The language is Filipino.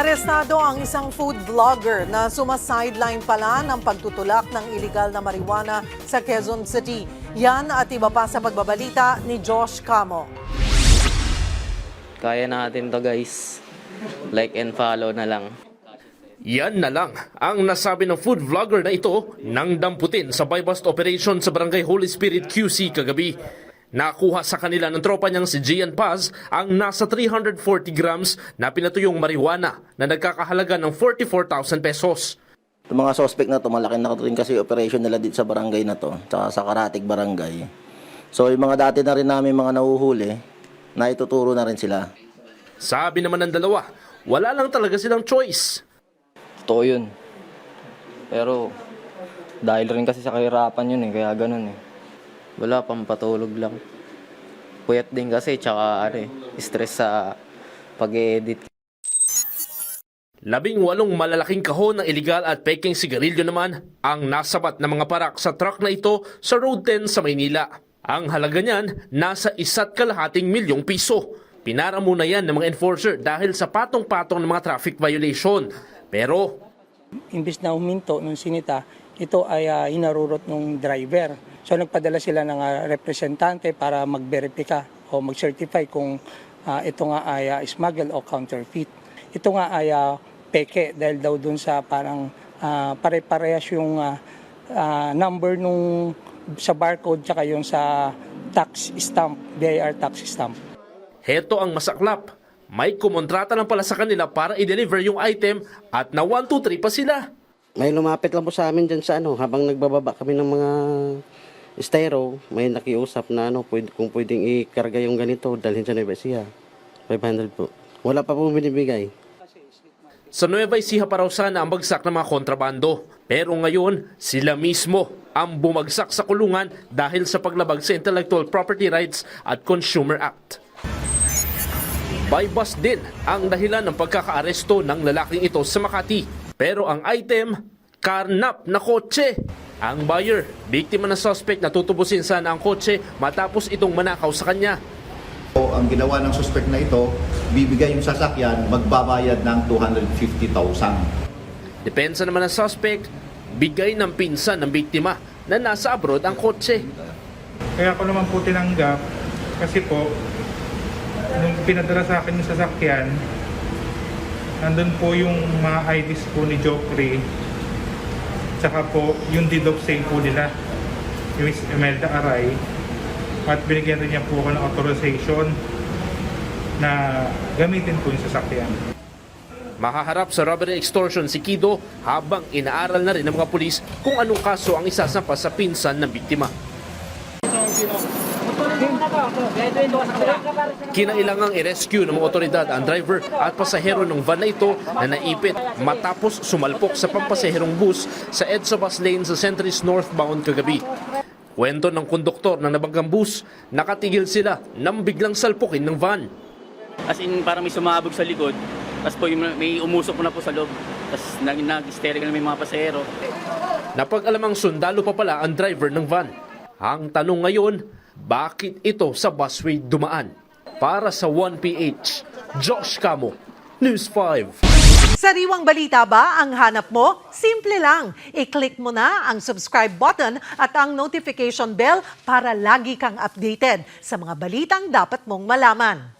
Arestado ang isang food vlogger na sumasideline pala ng pagtutulak ng iligal na marijuana sa Quezon City. Yan at iba pa sa pagbabalita ni Josh Camo. Kaya natin to guys. Like and follow na lang. Yan na lang ang nasabi ng food vlogger na ito nang damputin sa buy-bust operation sa Barangay Holy Spirit QC kagabi. Nakuha sa kanila ng tropa niyang si Gian Paz ang nasa 340 grams na pinatuyong marijuana na nagkakahalaga ng 44,000 pesos. Yung mga suspect na to, malaki na rin kasi operation nila dito sa barangay na to, tsaka sa Karatig Barangay. So yung mga dati na rin namin mga nahuhuli, na ituturo na rin sila. Sabi naman ng dalawa, wala lang talaga silang choice. Totoo yun. Pero dahil rin kasi sa kahirapan yun eh, kaya ganun eh. Wala, pang patulog lang. Puyat din kasi, tsaka ano eh, stress sa pag-edit. Labing walong malalaking kahon ng iligal at peking sigarilyo naman ang nasabat na mga parak sa truck na ito sa Road 10 sa Maynila. Ang halaga niyan nasa isa't kalahating milyong piso. Pinara muna yan ng mga enforcer dahil sa patong-patong ng mga traffic violation. Pero imbis na huminto nung sinita, ito ay uh, hinarurot ng driver. So nagpadala sila ng ah, representante para mag-verify o mag-certify kung ah, ito nga ay ah, smuggle o counterfeit. Ito nga ay ah, peke dahil daw dun sa parang ah, pare-parehas yung ah, ah, number nung sa barcode tsaka yung sa tax stamp, BIR tax stamp. heto ang masaklap. May kumontrata lang pala sa kanila para i-deliver yung item at na 1, 2, 3 pa sila. May lumapit lang po sa amin dyan sa ano, habang nagbababa kami ng mga styro, may nakiusap na ano, pwede, kung pwedeng ikarga yung ganito, dalhin sa Nueva Ecija. 500 po. Wala pa po binibigay. Sa Nueva Ecija pa raw sana ang bagsak ng mga kontrabando. Pero ngayon, sila mismo ang bumagsak sa kulungan dahil sa paglabag sa Intellectual Property Rights at Consumer Act. Buy-bust din ang dahilan ng pagkakaaresto ng lalaking ito sa Makati. Pero ang item, karnap na kotse. Ang buyer, biktima ng suspect na tutubusin sana ang kotse matapos itong manakaw sa kanya. O, ang ginawa ng suspect na ito, bibigay yung sasakyan, magbabayad ng 250,000. Depensa naman ng suspect, bigay ng pinsan ng biktima na nasa abroad ang kotse. Kaya ako naman po tinanggap kasi po nung pinadala sa akin yung sasakyan nandun po yung mga IDs po ni Jokri tsaka po yung deed of sale po nila yung Miss Imelda Aray at binigyan rin niya po ako ng authorization na gamitin po yung sasakyan. Mahaharap sa robbery extortion si Kido habang inaaral na rin ng mga pulis kung anong kaso ang isasampa sa pinsan ng biktima. Kinailangang i-rescue ng mga otoridad ang driver at pasahero ng van na ito na naipit matapos sumalpok sa pampasaherong bus sa EDSA bus lane sa Centris northbound kagabi. Kwento ng konduktor ng nabanggang bus, nakatigil sila nang biglang salpukin ng van. As in, parang may sumabog sa likod. Tapos po, may umusok po na po sa loob. Tapos nag nag-hysterical na may mga pasahero. Napag-alamang sundalo pa pala ang driver ng van. Ang tanong ngayon, bakit ito sa busway dumaan? Para sa 1PH, Josh Camo, News 5. Sariwang balita ba ang hanap mo? Simple lang. I-click mo na ang subscribe button at ang notification bell para lagi kang updated sa mga balitang dapat mong malaman.